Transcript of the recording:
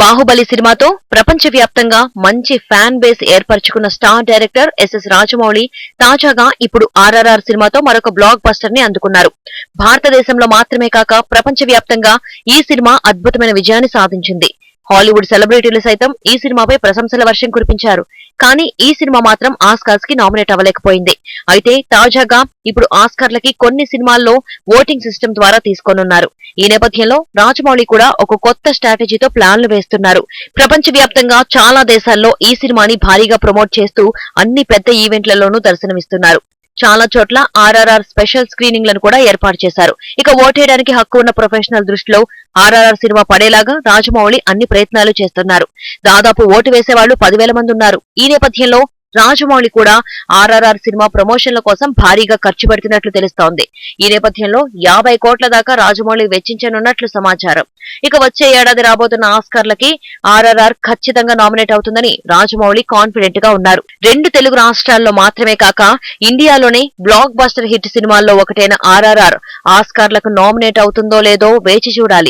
బాహుబలి సినిమాతో ప్రపంచవ్యాప్తంగా మంచి ఫ్యాన్ బేస్ ఏర్పరచుకున్న స్టార్ డైరెక్టర్ ఎస్ఎస్ రాజమౌళి తాజాగా ఇప్పుడు ఆర్ఆర్ఆర్ సినిమాతో మరొక బ్లాక్ బస్టర్ని అందుకున్నారు. భారతదేశంలో మాత్రమే కాక ప్రపంచవ్యాప్తంగా ఈ సినిమా అద్భుతమైన విజయాన్ని సాధించింది. హాలీవుడ్ సెలబ్రిటీలు సైతం ఈ సినిమాపై ప్రశంసల వర్షం కురిపించారు. కానీ ఈ సినిమా మాత్రం ఆస్కార్స్కి నామినేట్ అవ్వలేకపోయింది. అయితే తాజాగా ఇప్పుడు ఆస్కార్లకి కొన్ని సినిమాల్లో ఓటింగ్ సిస్టమ్ ద్వారా తీసుకోనున్నారు. ఈ నేపథ్యంలో రాజమౌళి కూడా ఒక కొత్త స్ట్రాటజీతో ప్లాన్లు వేస్తున్నారు. ప్రపంచవ్యాప్తంగా చాలా దేశాల్లో ఈ సినిమాని భారీగా ప్రమోట్ చేస్తూ అన్ని పెద్ద ఈవెంట్లలోనూ దర్శనమిస్తున్నారు. చాలా చోట్ల ఆర్ఆర్ఆర్ స్పెషల్ స్క్రీనింగ్లను కూడా ఏర్పాటు చేశారు. ఇక ఓటేయడానికి హక్కు ఉన్న ప్రొఫెషనల్ దృష్టిలో ఆర్ఆర్ఆర్ సినిమా పడేలాగా రాజమౌళి అన్ని ప్రయత్నాలు చేస్తున్నారు. దాదాపు ఓటు వేసేవాళ్ళు పదివేల మంది ఉన్నారు. ఈ నేపథ్యంలో రాజమౌళి కూడా ఆర్ఆర్ఆర్ సినిమా ప్రమోషన్ల కోసం భారీగా ఖర్చు పెడుతున్నట్లు తెలుస్తోంది. ఈ నేపథ్యంలో యాభై కోట్ల దాకా రాజమౌళి వెచ్చించనున్నట్లు సమాచారం. ఇక వచ్చే ఏడాది రాబోతున్న ఆస్కార్లకి ఆర్ఆర్ఆర్ ఖచ్చితంగా నామినేట్ అవుతుందని రాజమౌళి కాన్ఫిడెంట్గా ఉన్నారు. రెండు తెలుగు రాష్ట్రాల్లో మాత్రమే కాక ఇండియాలోనే బ్లాక్ బస్టర్ హిట్ సినిమాల్లో ఒకటైన ఆర్ఆర్ఆర్ ఆస్కార్లకు నామినేట్ అవుతుందో లేదో వేచి చూడాలి.